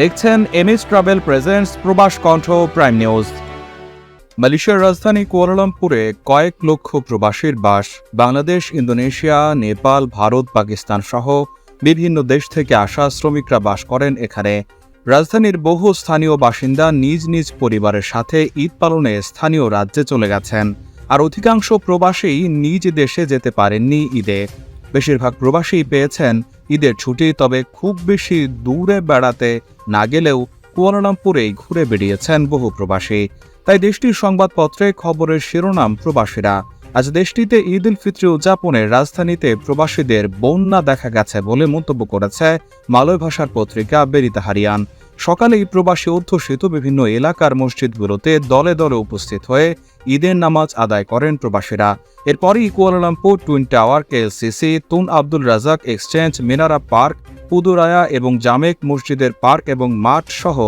দেখছেন MS travel presents প্রবাস কণ্ঠ প্রাইম নিউজ। মালয়েশিয়ার রাজধানী কুয়ালালামপুরে কয়েক লক্ষ প্রবাসীর বাস বাংলাদেশ, ইন্দোনেশিয়া, নেপাল, ভারত, পাকিস্তান সহ বিভিন্ন দেশ থেকে আসা শ্রমিকরা বাস করেন এখানে। রাজধানীর বহু স্থানীয় বাসিন্দা নিজ নিজ পরিবারের সাথে ঈদ পালনে স্থানীয় রাজ্যে চলে গেছেন। আর অধিকাংশ প্রবাসী নিজ দেশে যেতে পারেননি ঈদে। বেশিরভাগ প্রবাসী পেয়েছেন ঈদের ছুটি তবে খুব বেশি দূরে বেড়াতে না গেলেও কুয়ালালামপুরেই ঘুরে বেরিয়েছেন বহু প্রবাসী। তাই দেশটির সংবাদপত্রে খবরের শিরোনাম প্রবাসীরা। আজ দেশটিতে ঈদ উল ফিত্র উদযাপনে রাজধানীতে প্রবাসীদের বন্যা দেখা গেছে বলে মন্তব্য করেছে মালয় ভাষার পত্রিকা বেরিতা হারিয়ান। সকালেই প্রবাসী অধ্যুষিত বিভিন্ন এলাকার মসজিদগুলোতে দলে দলে উপস্থিত হয়ে ঈদের নামাজ আদায় করেন প্রবাসীরা। এরপরই Kuala Lumpur twin tower, KLCC, Tun Abdul Razak exchange, Menara park, Puduraya এবং জামেক মসজিদের পার্ক এবং মাঠ সহ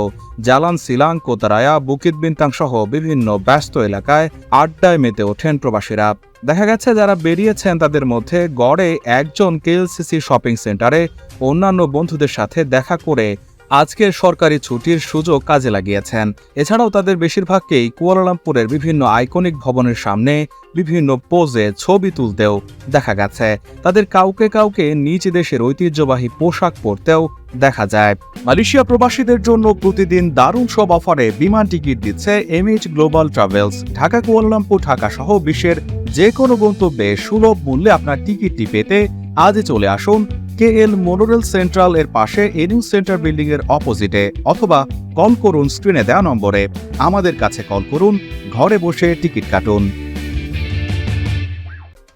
জালান সিলাং কোতারায়া, বুকিত বিন্তাং সহ বিভিন্ন ব্যস্ত এলাকায় আড্ডায় মেতে ওঠেন প্রবাসীরা। দেখা গেছে যারা বেরিয়েছেন তাদের মধ্যে গড়ে একজন কেএলসিসি শপিং সেন্টারে অন্যান্য বন্ধুদের সাথে দেখা করে আজকের সরকারি ছুটির সুযোগ কাজে লাগিয়েছেন। এছাড়াও তাদের বেশিরভাগকেই কুয়ালালামপুরের বিভিন্ন আইকনিক ভবনের সামনে বিভিন্ন পোজে ছবি তুলতেও দেখা গেছে। তাদের কাউকে কাউকে নিজ দেশের ঐতিহ্যবাহী পোশাক পরতেও দেখা যায়। মালয়েশিয়া প্রবাসীদের জন্য প্রতিদিন দারুণ সব অফারে বিমান টিকিট দিচ্ছে MH global travels Dhaka, Kuala Lumpur, Dhaka সহ বিশ্বের যে কোনো গন্তব্যে সুলভ মূল্যে আপনার টিকিটটি পেতে আজই চলে আসুন কে এল মোনোরেল সেন্ট্রাল এর পাশে এনিউ সেন্টার বিল্ডিং এর অপোজিটে অথবা কল করুন স্ক্রিনে দেওয়া নম্বরে। আমাদের কাছে কল করুন, ঘরে বসে টিকিট কাটুন।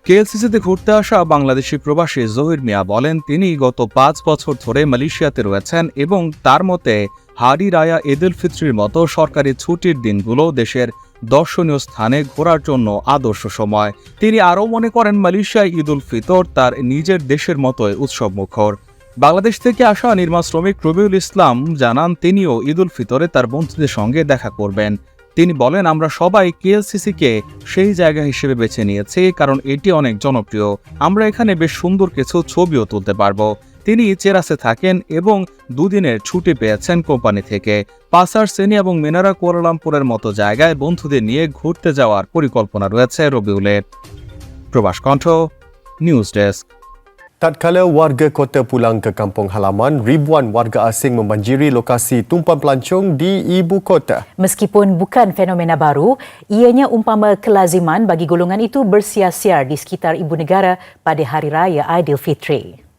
কেএলসিসিতে ঘুরতে আসা বাংলাদেশি প্রবাসী জহির মিয়া বলেন, তিনি গত পাঁচ বছর ধরে মালয়েশিয়াতে রয়েছেন এবং তার মতে হারি রায়া ঈদ উল ফিত্রির মতো সরকারি ছুটির দিনগুলো দেশের দর্শনীয় স্থানে ঘোরার জন্য আদর্শ সময়। তিনি আরও মনে করেন মালয়েশিয়ায় ঈদ উল ফিতর তার নিজের দেশের মতোই উৎসব মুখর বাংলাদেশ থেকে আসা নির্মাণ শ্রমিক রবিউল ইসলাম জানান, তিনিও ঈদ উল ফিতরে তার বন্ধুদের সঙ্গে দেখা করবেন। তিনি বলেন, আমরা সবাই কেএলসিসিকে সেই জায়গা হিসেবে বেছে নিয়েছি, কারণ এটি অনেক জনপ্রিয়। আমরা এখানে বেশ সুন্দর কিছু ছবিও তুলতে পারব। তিনি চেরাসে থাকেন এবং দুদিনের ছুটি পেয়েছেন কোম্পানি থেকে পাসার সেনি এবং মিনারা কুয়ালালামপুরের মতো জায়গায় বন্ধুদের নিয়ে ঘুরতে যাওয়ার পরিকল্পনা রয়েছে রবিউলের Probash Kantho news desk Tatkala warga kota pulang ke kampung halaman, ribuan warga asing membanjiri lokasi tumpuan pelancong di ibu kota. Meskipun bukan fenomena baru, ianya umpama kelaziman bagi golongan itu bersiar-siar di sekitar ibu negara pada Hari Raya Aidilfitri.